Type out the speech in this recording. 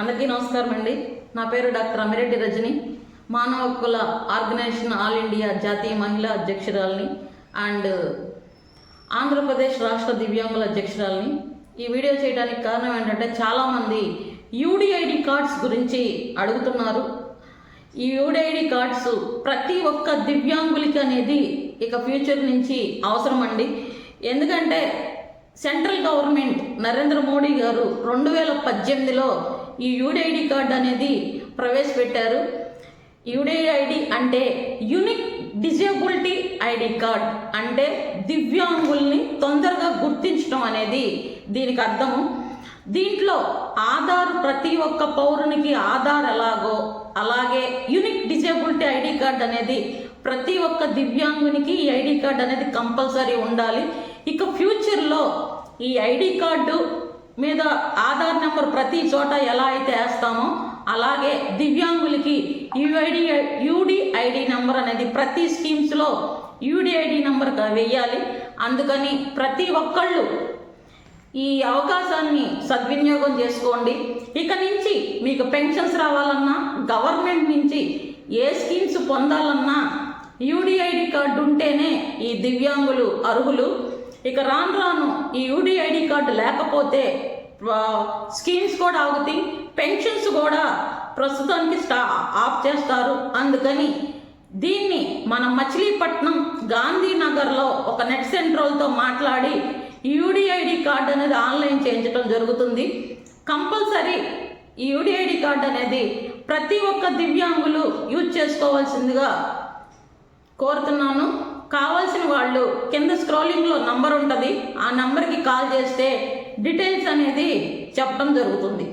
అందరికీ నమస్కారం అండి. నా పేరు డాక్టర్ అమిరెడ్డి రజని. మానవ హక్కుల ఆర్గనైజేషన్ ఆల్ ఇండియా జాతీయ మహిళా అధ్యక్షురాలని అండ్ ఆంధ్రప్రదేశ్ రాష్ట్ర దివ్యాంగుల అధ్యక్షురాలని. ఈ వీడియో చేయడానికి కారణం ఏంటంటే చాలామంది యూడిఐడి కార్డ్స్ గురించి అడుగుతున్నారు. ఈ యూడిఐడి కార్డ్స్ ప్రతి ఒక్క దివ్యాంగులకి అనేది ఇక ఫ్యూచర్ నుంచి అవసరం అండి ఎందుకంటే సెంట్రల్ గవర్నమెంట్ నరేంద్ర మోడీ గారు రెండు వేల పద్దెనిమిదిలో ఈ యూడిఐడి కార్డ్ అనేది ప్రవేశపెట్టారు. యూడిఐడి అంటే యూనిక్ డిజేబిలిటీ ఐడి కార్డ్ అంటే దివ్యాంగుల్ని తొందరగా గుర్తించడం అనేది దీనికి అర్థము. దీంట్లో ఆధార్ ప్రతి ఒక్క పౌరునికి ఆధార్ ఎలాగో అలాగే యునిక్ డిజేబిలిటీ ఐడి కార్డ్ అనేది ప్రతి ఒక్క దివ్యాంగునికి ఈ ఐడి కార్డ్ అనేది కంపల్సరీ ఉండాలి. ఇక ఫ్యూచర్లో ఈ ఐడి కార్డు మీద ఆధార్ నెంబర్ ప్రతి చోట ఎలా అయితే వేస్తామో అలాగే దివ్యాంగులకి యూఐడి యూడిఐడి నెంబర్ అనేది ప్రతి స్కీమ్స్లో యూడిఐడి నెంబర్ వెయ్యాలి అందుకని ప్రతి ఒక్కళ్ళు ఈ అవకాశాన్ని సద్వినియోగం చేసుకోండి. ఇక నుంచి మీకు పెన్షన్స్ రావాలన్నా గవర్నమెంట్ నుంచి ఏ స్కీమ్స్ పొందాలన్నా యూడిఐడి కార్డు ఉంటేనే ఈ దివ్యాంగులు అర్హులు. ఇక రాను రాను ఈ యూడిఐడి కార్డు లేకపోతే స్కీమ్స్ కూడా ఆగుతాయి పెన్షన్స్ కూడా ప్రస్తుతానికి స్టా ఆఫ్ చేస్తారు. అందుకని దీన్ని మన మచిలీపట్నం గాంధీనగర్లో ఒక నెట్ సెంట్రల్తో మాట్లాడి యూడిఐడి కార్డు అనేది ఆన్లైన్ చేయించడం జరుగుతుంది. కంపల్సరీ ఈ యూడిఐడి కార్డు అనేది ప్రతి ఒక్క దివ్యాంగులు యూజ్ చేసుకోవాల్సిందిగా కోరుతున్నాను. కావాల్సిన వాళ్ళు కింద స్క్రోలింగ్లో నంబర్ ఉంటుంది. ఆ నంబర్కి కాల్ చేస్తే డీటెయిల్స్ అనేది చెప్పడం జరుగుతుంది.